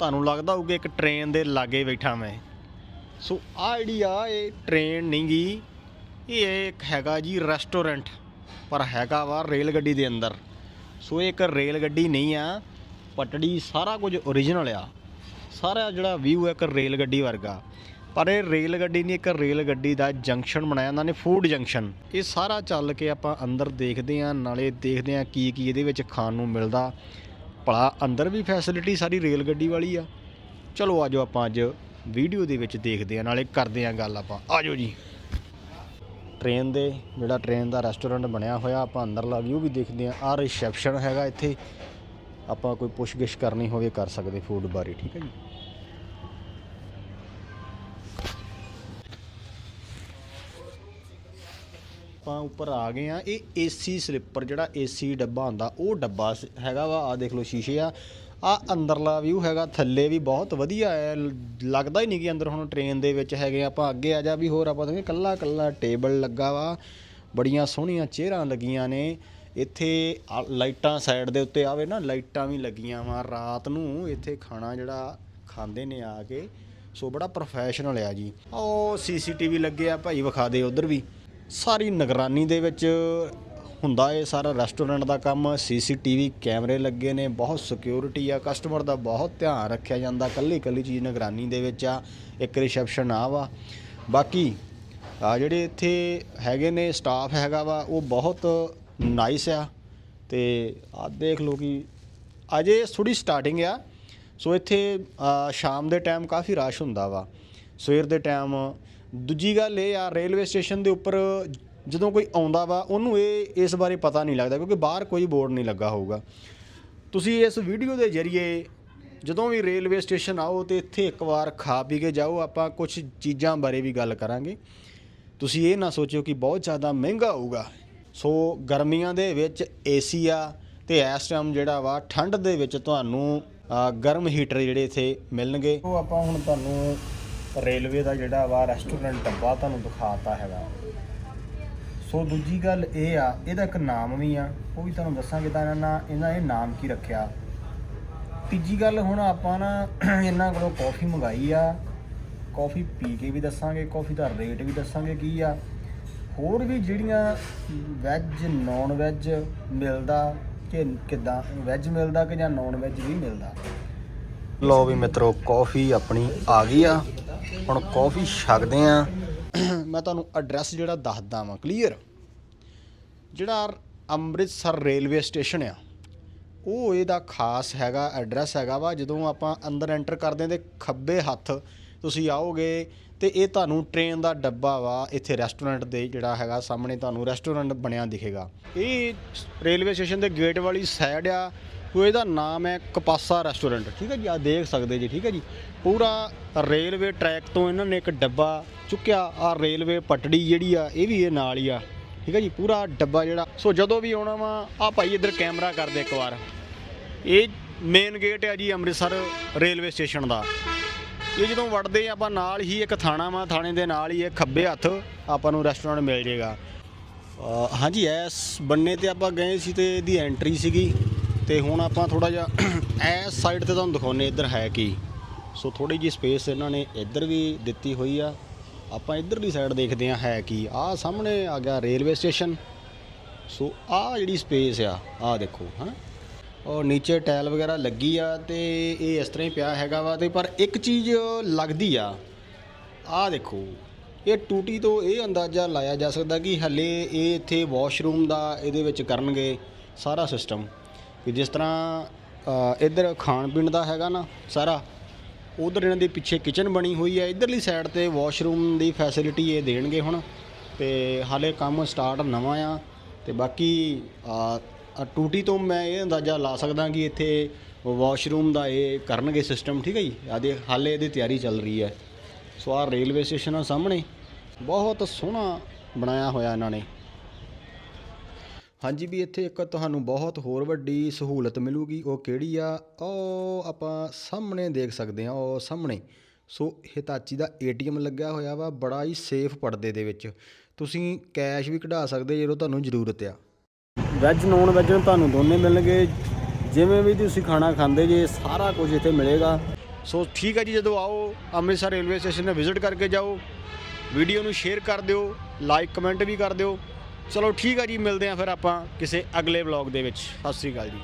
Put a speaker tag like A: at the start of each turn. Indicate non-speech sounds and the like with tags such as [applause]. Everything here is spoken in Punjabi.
A: ਤੁਹਾਨੂੰ ਲੱਗਦਾ ਹੋਊਗਾ ਇੱਕ ਟ੍ਰੇਨ ਦੇ ਲਾਗੇ ਬੈਠਾ ਮੈਂ। ਸੋ ਆ ਜਿਹੜੀ ਆ, ਇਹ ਟ੍ਰੇਨ ਨਹੀਂ ਗੀ, ਇਹ ਇੱਕ ਹੈਗਾ ਜੀ ਰੈਸਟੋਰੈਂਟ, ਪਰ ਹੈਗਾ ਵਾ ਰੇਲ ਗੱਡੀ ਦੇ ਅੰਦਰ। ਸੋ ਇਹ ਇੱਕ ਰੇਲ ਗੱਡੀ ਨਹੀਂ ਆ, ਪਟੜੀ ਸਾਰਾ ਕੁਝ ਓਰੀਜਨਲ ਆ। ਸਾਰਾ ਜਿਹੜਾ ਵਿਊ ਹੈ ਇੱਕ ਰੇਲ ਗੱਡੀ ਵਰਗਾ। ਪਰ ਇਹ ਰੇਲ ਗੱਡੀ ਨਹੀਂ, ਇੱਕ ਰੇਲ ਗੱਡੀ ਦਾ ਜੰਕਸ਼ਨ ਬਣਾਇਆ ਉਹਨਾਂ ਨੇ ਫੂਡ ਜੰਕਸ਼ਨ। ਇਹ ਸਾਰਾ ਚੱਲ ਕੇ ਆਪਾਂ ਅੰਦਰ ਦੇਖਦੇ ਆਂ ਨਾਲੇ ਦੇਖਦੇ ਆਂ ਕੀ ਕੀ ਇਹਦੇ ਵਿੱਚ ਖਾਣ ਨੂੰ ਮਿਲਦਾ। ਭਲਾ ਅੰਦਰ ਵੀ ਫੈਸਿਲਿਟੀ ਸਾਰੀ ਰੇਲ ਗੱਡੀ ਵਾਲੀ ਆ। ਚਲੋ ਆਜੋ ਆਪਾਂ ਅੱਜ ਵੀਡੀਓ ਦੇ ਵਿੱਚ ਦੇਖਦੇ ਆਂ, ਨਾਲੇ ਕਰਦੇ ਆਂ ਗੱਲ ਆਪਾਂ। ਆਜੋ ਜੀ। ਟ੍ਰੇਨ ਦੇ, ਜਿਹੜਾ ਟ੍ਰੇਨ ਦਾ ਰੈਸਟੋਰੈਂਟ ਬਣਿਆ ਹੋਇਆ, ਆਪਾਂ ਅੰਦਰਲਾ ਵਿਊ ਵੀ ਦੇਖਦੇ ਆਂ। ਆ ਰਿਸੈਪਸ਼ਨ ਹੈਗਾ ਇੱਥੇ। ਆਪਾਂ ਕੋਈ ਪੁੱਛਗਿਛ ਕਰਨੀ ਹੋਵੇ, ਕਰ ਸਕਦੇ ਫੂਡ ਬਾਰੇ, ਠੀਕ ਹੈ ਜੀ। ਆਪਾਂ ਉੱਪਰ ਆ ਗਏ ਆ, ਇਹ ਏਸੀ ਸਲਿੱਪਰ ਜਿਹੜਾ ਏਸੀ ਡੱਬਾ ਹੁੰਦਾ ਉਹ ਡੱਬਾ ਸ- ਹੈਗਾ ਵਾ ਆ ਦੇਖ ਲਓ ਸ਼ੀਸ਼ੇ ਆ। ਆ ਅੰਦਰਲਾ ਵਿਊ ਹੈਗਾ, ਥੱਲੇ ਵੀ ਬਹੁਤ ਵਧੀਆ ਹੈ ਲੱਗਦਾ ਹੀ ਨਹੀਂ ਕਿ ਅੰਦਰ ਹੁਣ ਟ੍ਰੇਨ ਦੇ ਵਿੱਚ ਹੈਗੇ ਆ। ਆਪਾਂ ਅੱਗੇ ਆ ਜਾ ਵੀ ਹੋਰ ਆਪਾਂ ਦੇਖੇ ਕੱਲਾ ਕੱਲਾ ਟੇਬਲ ਲੱਗਾ ਵਾ, ਬੜੀਆਂ ਸੋਹਣੀਆਂ ਚੇਅਰਾਂ ਲੱਗੀਆਂ ਨੇ। ਇੱਥੇ ਆ ਲਾਈਟਾਂ ਸਾਈਡ ਦੇ ਉੱਤੇ ਆਵੇ ਨਾ, ਲਾਈਟਾਂ ਵੀ ਲੱਗੀਆਂ ਵਾ ਰਾਤ ਨੂੰ, ਇੱਥੇ ਖਾਣਾ ਜਿਹੜਾ ਖਾਂਦੇ ਨੇ ਆ ਕੇ, ਸੋ ਬੜਾ ਪ੍ਰੋਫੈਸ਼ਨਲ ਆ ਜੀ। ਉਹ ਸੀਸੀਟੀਵੀ ਲੱਗੇ ਆ, ਭਾਈ ਵਿਖਾ ਦੇ ਉਧਰ ਵੀ। ਸਾਰੀ ਨਿਗਰਾਨੀ ਦੇ ਵਿੱਚ ਹੁੰਦਾ ਇਹ ਸਾਰਾ ਰੈਸਟੋਰੈਂਟ ਦਾ ਕੰਮ ਸੀਸੀਟੀਵੀ ਕੈਮਰੇ ਲੱਗੇ ਨੇ, ਬਹੁਤ ਸਿਕਿਉਰਿਟੀ ਆ ਕਸਟਮਰ ਦਾ ਬਹੁਤ ਧਿਆਨ ਰੱਖਿਆ ਜਾਂਦਾ ਕੱਲੀ ਕੱਲੀ ਚੀਜ਼ ਨਿਗਰਾਨੀ ਦੇ ਵਿੱਚ ਆ, ਇੱਕ ਰਿਸੈਪਸ਼ਨ ਆ ਵਾ। ਬਾਕੀ ਆ ਜਿਹੜੇ ਇੱਥੇ ਹੈਗੇ ਨੇ ਸਟਾਫ ਹੈਗਾ ਵਾ, ਉਹ ਬਹੁਤ ਨਾਈਸ ਆ। ਤੇ ਆ ਦੇਖ ਲਓ ਕਿ ਅਜੇ ਥੋੜੀ ਸਟਾਰਟਿੰਗ ਆ। ਸੋ ਇੱਥੇ ਸ਼ਾਮ ਦੇ ਟਾਈਮ ਕਾਫੀ ਰਸ਼ ਹੁੰਦਾ ਵਾ। ਸਵੇਰ ਦੇ ਟਾਈਮ ਦੂਜੀ ਗੱਲ ਇਹ ਆ, ਰੇਲਵੇ ਸਟੇਸ਼ਨ ਦੇ ਉੱਪਰ ਜਦੋਂ ਕੋਈ ਆਉਂਦਾ ਵਾ, ਉਹਨੂੰ ਇਹ, ਇਸ ਬਾਰੇ ਪਤਾ ਨਹੀਂ ਲੱਗਦਾ ਕਿਉਂਕਿ ਬਾਹਰ ਕੋਈ ਬੋਰਡ ਨਹੀਂ ਲੱਗਾ ਹੋਊਗਾ। ਤੁਸੀਂ ਇਸ ਵੀਡੀਓ ਦੇ ਜ਼ਰੀਏ ਜਦੋਂ ਵੀ ਰੇਲਵੇ ਸਟੇਸ਼ਨ ਆਓ ਤੇ ਇੱਥੇ ਇੱਕ ਵਾਰ ਖਾ ਪੀ ਕੇ ਜਾਓ, ਆਪਾਂ ਕੁਝ ਚੀਜ਼ਾਂ ਬਾਰੇ ਵੀ ਗੱਲ ਕਰਾਂਗੇ। ਤੁਸੀਂ ਇਹ ਨਾ ਸੋਚਿਓ ਕਿ ਬਹੁਤ ਜ਼ਿਆਦਾ ਮਹਿੰਗਾ ਹੋਊਗਾ। ਸੋ ਗਰਮੀਆਂ ਦੇ ਵਿੱਚ ਏਸੀ ਆ ਤੇ ਇਸ ਟਾਈਮ ਜਿਹੜਾ ਵਾ, ਠੰਡ ਦੇ ਵਿੱਚ ਤੁਹਾਨੂੰ ਗਰਮ ਹੀਟਰ ਜਿਹੜੇ ਇੱਥੇ ਮਿਲਣਗੇ। ਉਹ ਆਪਾਂ ਹੁਣ ਤੁਹਾਨੂੰ ਰੇਲਵੇ ਦਾ ਜਿਹੜਾ ਵਾ ਰੈਸਟੋਰੈਂਟ ਡੱਬਾ ਤੁਹਾਨੂੰ ਦਿਖਾਤਾ ਹੈਗਾ। ਸੋ ਦੂਜੀ ਗੱਲ ਇਹ ਆ, ਇਹਦਾ ਇੱਕ ਨਾਮ ਵੀ ਆ, ਉਹ ਵੀ ਤੁਹਾਨੂੰ ਦੱਸਾਂਗੇ ਤਾਂ ਇਹਨਾਂ ਨਾ ਇਹਨਾਂ ਇਹ ਨਾਮ ਕੀ ਰੱਖਿਆ। ਤੀਜੀ ਗੱਲ ਹੁਣ ਆਪਾਂ ਨਾ ਇਹਨਾਂ ਕੋਲੋਂ ਕਾਫੀ ਮੰਗਾਈ ਆ, ਕਾਫੀ ਪੀ ਕੇ ਵੀ ਦੱਸਾਂਗੇ, ਕਾਫੀ ਦਾ ਰੇਟ ਵੀ ਦੱਸਾਂਗੇ ਕੀ ਆ। ਹੋਰ ਵੀ ਜਿਹੜੀਆਂ ਵੈਜ ਨਾਨ ਵੈਜ ਮਿਲਦਾ ਕਿ ਕਿਦਾਂ ਵੈਜ ਮਿਲਦਾ ਕਿ ਜਾਂ ਨਾਨ ਵੈਜ ਵੀ ਮਿਲਦਾ? ਲੋ ਵੀ ਮਿੱਤਰੋ, ਕਾਫੀ ਆਪਣੀ ਆ ਗਈ ਆ। ਹੁਣ ਕਾਫੀ ਛਕਦੇ ਆ। [clears throat] ਮੈਂ ਤੁਹਾਨੂੰ ਐਡਰੈਸ ਜਿਹੜਾ ਦੱਸਦਾ ਵਾਂ ਕਲੀਅਰ ਜਿਹੜਾ ਅੰਮ੍ਰਿਤਸਰ ਰੇਲਵੇ ਸਟੇਸ਼ਨ ਆ, ਉਹ ਇਹਦਾ ਖਾਸ ਹੈਗਾ ਐਡਰੈਸ ਹੈਗਾ ਵਾ। ਜਦੋਂ ਆਪਾਂ ਅੰਦਰ ਐਂਟਰ ਕਰਦੇ ਹਾਂ ਤੇ ਖੱਬੇ ਹੱਥ ਤੁਸੀਂ ਆਓਗੇ ਤੇ ਇਹ ਤੁਹਾਨੂੰ ਟ੍ਰੇਨ ਦਾ ਡੱਬਾ ਵਾ, ਇੱਥੇ ਰੈਸਟੋਰੈਂਟ ਦੇ ਜਿਹੜਾ ਹੈਗਾ, ਸਾਹਮਣੇ ਤੁਹਾਨੂੰ ਰੈਸਟੋਰੈਂਟ ਬਣਿਆ ਦਿਖੇਗਾ। ਇਹ ਰੇਲਵੇ ਸਟੇਸ਼ਨ ਦੇ ਗੇਟ ਵਾਲੀ ਸਾਈਡ ਆ ਉਹ ਇਹਦਾ ਨਾਮ ਹੈ ਕਪਾਸਾ ਰੈਸਟੋਰੈਂਟ। ਠੀਕ ਹੈ ਜੀ ਆ ਦੇਖ ਸਕਦੇ ਜੀ, ਠੀਕ ਹੈ ਜੀ। ਪੂਰਾ ਰੇਲਵੇ ਟਰੈਕ ਤੋਂ ਇਹਨਾਂ ਨੇ ਇੱਕ ਡੱਬਾ ਚੁੱਕਿਆ ਆ ਰੇਲਵੇ ਪਟੜੀ ਜਿਹੜੀ ਆ, ਇਹ ਵੀ ਇਹ ਨਾਲ ਹੀ ਆ। ਠੀਕ ਹੈ ਜੀ, ਪੂਰਾ ਡੱਬਾ ਜਿਹੜਾ। ਸੋ ਜਦੋਂ ਵੀ ਆਉਣਾ ਵਾ ਆ ਭਾਈ ਇੱਧਰ ਕੈਮਰਾ ਕਰ ਦੇ ਇੱਕ ਵਾਰ। ਇਹ ਮੇਨ ਗੇਟ ਹੈ ਜੀ ਅੰਮ੍ਰਿਤਸਰ ਰੇਲਵੇ ਸਟੇਸ਼ਨ ਦਾ। ਇਹ ਜਦੋਂ ਵੜਦੇ ਆਪਾਂ ਨਾਲ ਹੀ ਇੱਕ ਥਾਣਾ ਵਾ, ਥਾਣੇ ਦੇ ਨਾਲ ਹੀ ਇਹ ਖੱਬੇ ਹੱਥ ਆਪਾਂ ਨੂੰ ਰੈਸਟੋਰੈਂਟ ਮਿਲ ਜੇਗਾ। ਹਾਂਜੀ ਐਸ ਬੰਨੇ ਤੇ ਆਪਾਂ ਗਏ ਸੀ ਤੇ ਇਹਦੀ ਐਂਟਰੀ ਸੀਗੀ। ਤੇ ਹੁਣ ਆਪਾਂ ਥੋੜਾ ਜਿਹਾ [clears throat] ਇਸ ਸਾਈਡ ਤੇ ਤੁਹਾਨੂੰ ਦਿਖਾਉਨੇ ਇੱਧਰ ਹੈ ਕੀ। ਸੋ ਥੋੜੀ ਜੀ ਸਪੇਸ ਇਹਨਾਂ ਨੇ ਇੱਧਰ ਵੀ ਦਿੱਤੀ ਹੋਈ ਆ। ਆਪਾਂ ਇੱਧਰਲੀ ਸਾਈਡ ਦੇਖਦੇ ਆ ਹੈ ਕੀ। ਆਹ ਸਾਹਮਣੇ ਆ ਗਿਆ ਰੇਲਵੇ ਸਟੇਸ਼ਨ ਸੋ ਆਹ ਜਿਹੜੀ ਸਪੇਸ ਆ, ਆਹ ਦੇਖੋ, ਹਾਂ। ਔਰ ਨੀਚੇ ਟਾਇਲ ਵਗੈਰਾ ਲੱਗੀ ਆ ਤੇ ਇਹ ਇਸ ਤਰ੍ਹਾਂ ਹੀ ਪਿਆ ਹੈਗਾ ਵਾ ਤੇ ਪਰ ਇੱਕ ਚੀਜ਼ ਲੱਗਦੀ ਆ। ਆਹ ਦੇਖੋ, ਇਹ ਟੂਟੀ ਤੋਂ ਇਹ ਅੰਦਾਜ਼ਾ ਲਾਇਆ ਜਾ ਸਕਦਾ ਕਿ ਹੱਲੇ ਇਹ ਇੱਥੇ ਵਾਸ਼ਰੂਮ ਦਾ ਇਹਦੇ ਵਿੱਚ ਕਰਨਗੇ ਸਾਰਾ ਸਿਸਟਮ ਕਿ ਜਿਸ ਤਰ੍ਹਾਂ ਇੱਧਰ ਖਾਣ ਪੀਣ ਦਾ ਹੈਗਾ ਨਾ ਸਾਰਾ, ਉਧਰ ਇਹਨਾਂ ਦੇ ਪਿੱਛੇ ਕਿਚਨ ਬਣੀ ਹੋਈ ਹੈ। ਇਧਰਲੀ ਸਾਈਡ ਤੇ ਵਾਸ਼ਰੂਮ ਦੀ ਫੈਸਿਲਿਟੀ ਇਹ ਦੇਣਗੇ ਹੁਣ। ਤੇ ਹਾਲੇ ਕੰਮ ਸਟਾਰਟ ਨਵਾਂ ਆ। ਤੇ ਬਾਕੀ ਟੂਟੀ ਤੋਂ ਮੈਂ ਇਹ ਅੰਦਾਜ਼ਾ ਲਾ ਸਕਦਾ ਕਿ ਇੱਥੇ ਵਾਸ਼ਰੂਮ ਦਾ ਇਹ ਕਰਨਗੇ ਸਿਸਟਮ ਠੀਕ ਹੈ ਜੀ? ਆਦੇ ਹਾਲੇ ਇਹਦੀ ਤਿਆਰੀ ਚੱਲ ਰਹੀ ਹੈ। ਸੋ ਆ ਰੇਲਵੇ ਸਟੇਸ਼ਨ ਆ ਸਾਹਮਣੇ। ਬਹੁਤ ਸੋਹਣਾ ਬਣਾਇਆ ਹੋਇਆ ਇਹਨਾਂ ਨੇ। ਹਾਂਜੀ ਵੀ ਇੱਥੇ ਇੱਕ ਤੁਹਾਨੂੰ ਬਹੁਤ ਹੋਰ ਵੱਡੀ ਸਹੂਲਤ ਮਿਲੂਗੀ ਉਹ ਕਿਹੜੀ ਆ? ਉਹ ਆਪਾਂ ਸਾਹਮਣੇ ਦੇਖ ਸਕਦੇ ਆ ਉਹ ਸਾਹਮਣੇ। ਸੋ ਹਿਤਾਚੀ ਦਾ ਏਟੀਐਮ ਲੱਗਿਆ ਹੋਇਆ ਵਾ ਬੜਾ ਹੀ ਸੇਫ ਪਰਦੇ ਦੇ ਵਿੱਚ। ਤੁਸੀਂ ਕੈਸ਼ ਵੀ ਕਢਾ ਸਕਦੇ ਜਦੋਂ ਤੁਹਾਨੂੰ ਜ਼ਰੂਰਤ ਆ। ਵੈਜ ਨੌਨ ਵੈਜ ਤੁਹਾਨੂੰ ਦੋਨੇ ਮਿਲਣਗੇ। ਜਿਵੇਂ ਵੀ ਤੁਸੀਂ ਖਾਣਾ ਖਾਂਦੇ ਜੇ ਸਾਰਾ ਕੁਝ ਇੱਥੇ ਮਿਲੇਗਾ। ਸੋ ਠੀਕ ਹੈ ਜੀ ਜਦੋਂ ਆਓ ਅੰਮ੍ਰਿਤਸਰ ਰੇਲਵੇ ਸਟੇਸ਼ਨ ਤੇ ਵਿਜ਼ਿਟ ਕਰਕੇ ਜਾਓ। ਵੀਡੀਓ ਨੂੰ ਸ਼ੇਅਰ ਕਰ ਦਿਓ ਲਾਈਕ ਕਮੈਂਟ ਵੀ ਕਰ ਦਿਓ। ਚਲੋ ਠੀਕ ਆ ਜੀ, ਮਿਲਦੇ ਹਾਂ ਫਿਰ ਆਪਾਂ ਕਿਸੇ ਅਗਲੇ ਵਲੌਗ ਦੇ ਵਿੱਚ। ਸਤਿ ਸ੍ਰੀ ਅਕਾਲ ਜੀ।